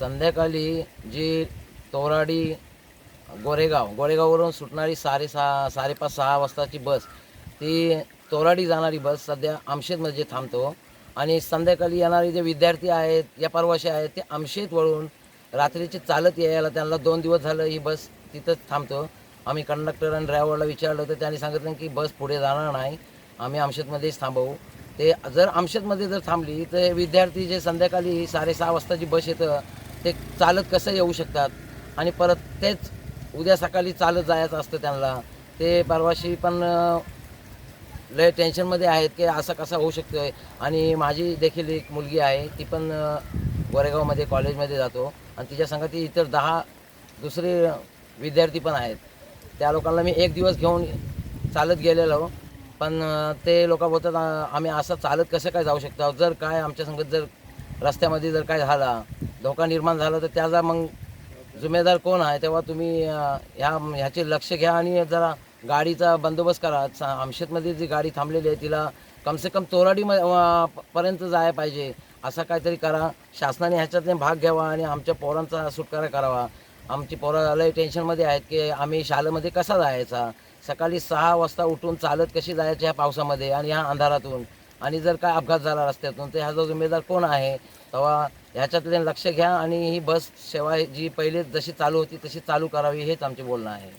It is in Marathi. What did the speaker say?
संध्याकाळी जी तोराडी गोरेगाव गोरेगाववरून सुटणारी साडेसहा साडेपाच सहा वाजताची बस ती तोराडी जाणारी बस सध्या आमशेतमध्ये थांबतो. आणि संध्याकाळी येणारे जे विद्यार्थी आहेत या परवाशी आहेत ते आमशेत वळून रात्रीचे चालत यायला त्यांना दोन दिवस झालं ही बस तिथंच थांबतो. आम्ही कंडक्टर आणि ड्रायव्हरला विचारलं तर त्यांनी सांगितलं की बस पुढे जाणार नाही आम्ही आमशेतमध्येच थांबवू. ते जर आमशेतमध्ये जर थांबली तर विद्यार्थी जे संध्याकाळी साडेसहा वाजताची बस येतं ते चालत कसं येऊ शकतात? आणि परत तेच उद्या सकाळी चालत जायचं असतं त्यांना. ते परवाशी पण लय टेन्शनमध्ये आहेत की असं कसं होऊ शकतं आणि माझी देखील एक मुलगी आहे ती पण गोरेगावमध्ये कॉलेजमध्ये जातो. आणि तिच्या संघात इतर दहा दुसरे विद्यार्थी पण आहेत. त्या लोकांना मी एक दिवस घेऊन चालत गेलेलो. पण ते लोक बोलतात आम्ही असं चालत कसं काय जाऊ शकतो? जर काय आमच्या संगत जर रस्त्यामध्ये जर काय झाला धोका निर्माण झाला तर त्याचा मग जुमेदार कोण आहे तेव्हा तुम्ही ह्या ह्याचे लक्ष घ्या आणि जरा गाडीचा बंदोबस्त करा. सा- आमशेतमध्ये जी गाडी थांबलेली आहे तिला कमसे कम तोराडी म- पर्यंत जायला पाहिजे. असं काहीतरी करा. शासनाने ह्याच्यातून भाग घ्यावा आणि आमच्या पोरांचा सुटकारा करावा. आमची पोरं लय टेन्शनमध्ये आहेत की आम्ही शाळेमध्ये कसा जायचा? सकाळी सहा वाजता उठून चालत कशी जायची ह्या पावसामध्ये आणि ह्या अंधारातून? आणि जर काय अपघात झाला रस्त्यातून तर ह्याचा जुमेदार कोण आहे? तेव्हा ह्याच्यातले लक्ष घ्या आणि ही बस सेवा जी पहिले जशी चालू होती तशी चालू करावी हेच आमचे बोलणं आहे.